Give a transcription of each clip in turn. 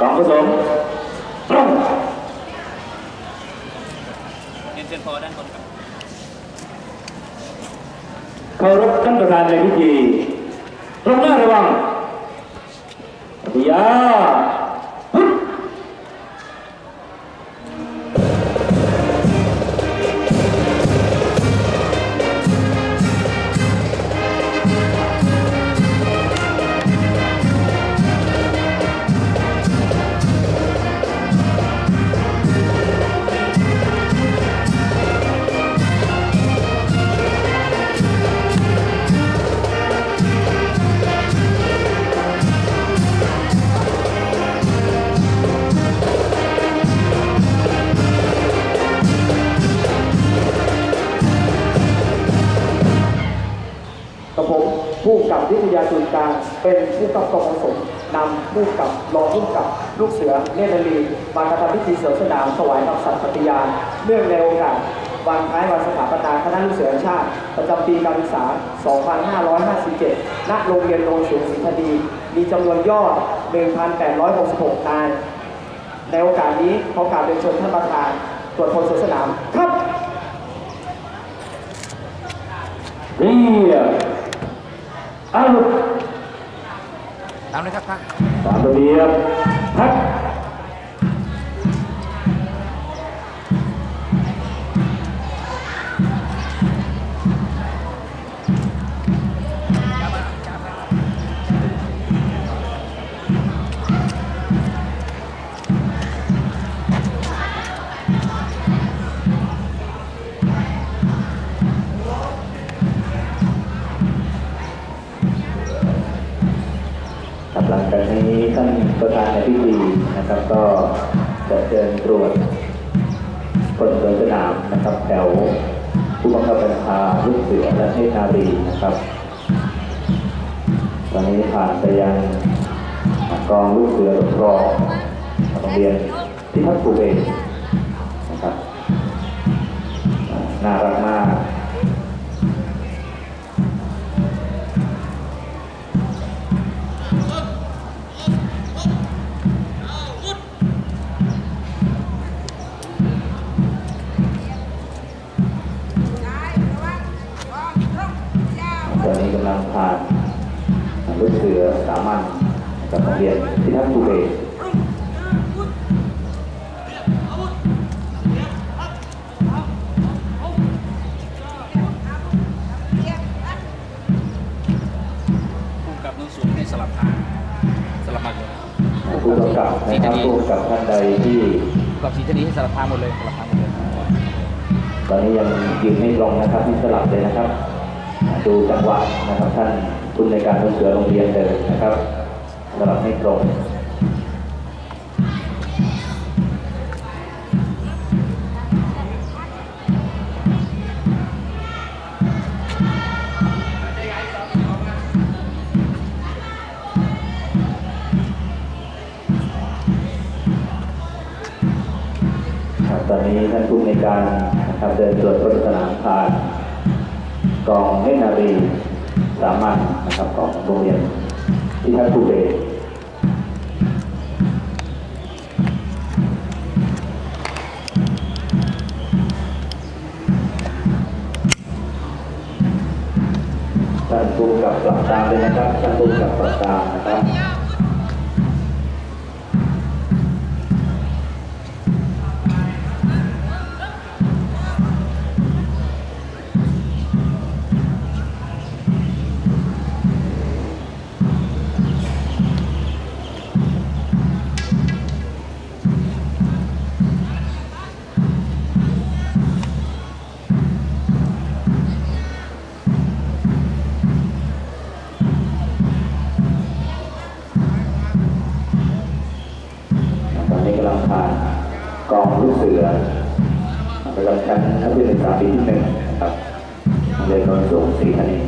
กองผสมตรงเรียนเชิญพอด้านบนครับเคารพท่านประธานในพิธีตรงหน้าระวังปฏิญา ผู้กำกับวิทยาจุนกลางเป็นผู้กำกับกองผสมนำผู้กำกับรองผู้กำกับลูกเสือเนตรลีมากระทำพิธีเสือสนามถวายคำสัตย์ปฏิญาณเนื่องในโอกาสวันคล้ายวันสถาปนาคณะลูกเสือแห่งชาติ ประจำปีการศึกษา 2557 ณ โรงเรียนโนนสูงสิงห์ดี มีจำนวนยอด 1,866 นาย ในโอกาสนี้ขอกราบเรียนเชิญท่านประธาน ตรวจพลเสือสนาม ครับเรีย บอาลุตามเลยครับท่านตามระเบียบพักครับ แต่นี้ท่านประธานในพิธีนะครับ ก็จะเชิญตรวจคนเดินสนามนะครับ แถวผู้บังคับบัญชาลูกเสือและเทพนารีนะครับ ตอนนี้ผ่านไปยังกองลูกเสือรกรอโรงเรียนที่พักภูเบศ ตอนนี้กำลังผ่านลูกเสือสามัญกับโรงเรียนพิทักษ์ภูเบศรผู้กำกับนุ่นสูงให้สลับทางสลับมาเลยผู้กำกับนะครับผู้กำกับท่านใดที่กับสีชนิดให้สลับทางหมดเลยสลับทางหมดเลย ตอนนี้ยังยืนไม่ตรงนะครับที่สลับเลยนะครับ ดูจังหวะนะครับท่านคุณในการลูกเสือโรงเรียนเดินนะครับสลับไม่ตรงครับตอนนี้ท่านผู้ในการนะครับเดินตรวจรถสนามผ่าน กองเล่นนารีสามัญนะครับของโรงเรียนที่ท่านผู้เบศรท่านผู้กับปรับตาเลยนะครับท่านผู้กับปรับตานะครับ ลูกเสือระดับชั้นนักเรียนศึกษาปีที่หนึ่งครับเรียนนนท์สูงศรีธานี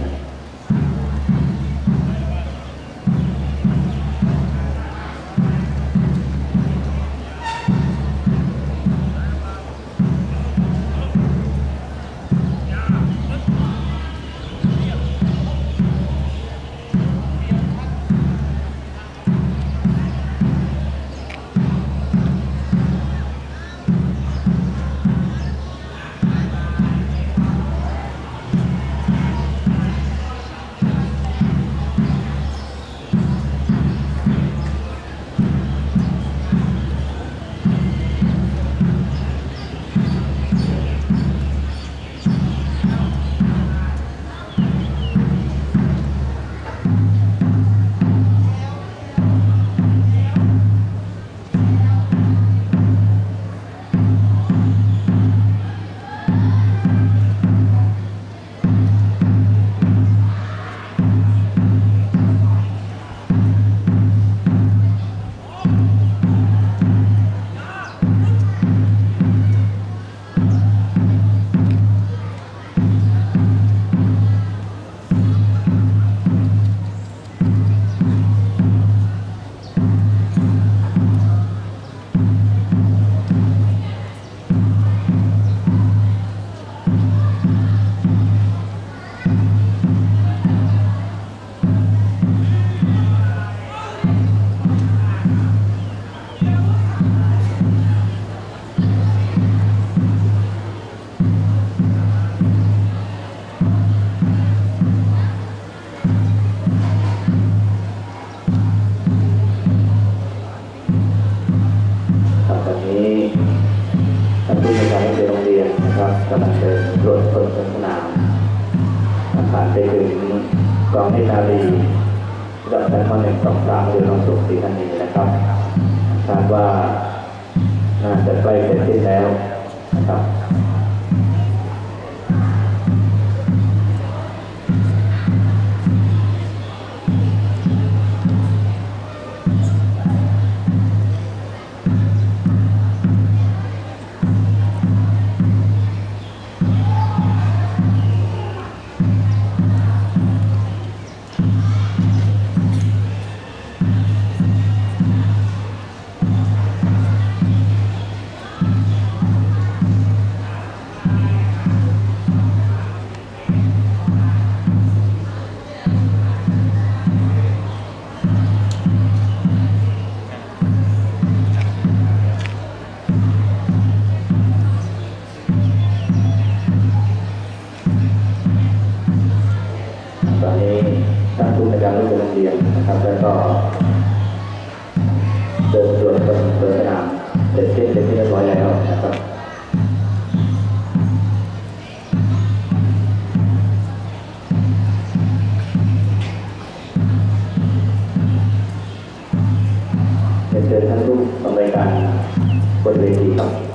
กำลังเดินตรวจคนบนสนามผ่านไปถึงกองเนตรนารีระดับชั้นมหนึ่งสองสามเรือน้องสุขศรีธานีนะครับคาดว่าน่าจะใกล้เสร็จสิ้นแล้วนะครับ ตอนนี้ท่านผู้ในวยการโรงเรียนนะครับ แล้วก็เดินตรวจคนเปิดสนามเสร็จสิ้นเป็นที่เรียบร้อยแล้วนะครับเรียนเชิญท่านผู้อำนวยการบนเวทีครับ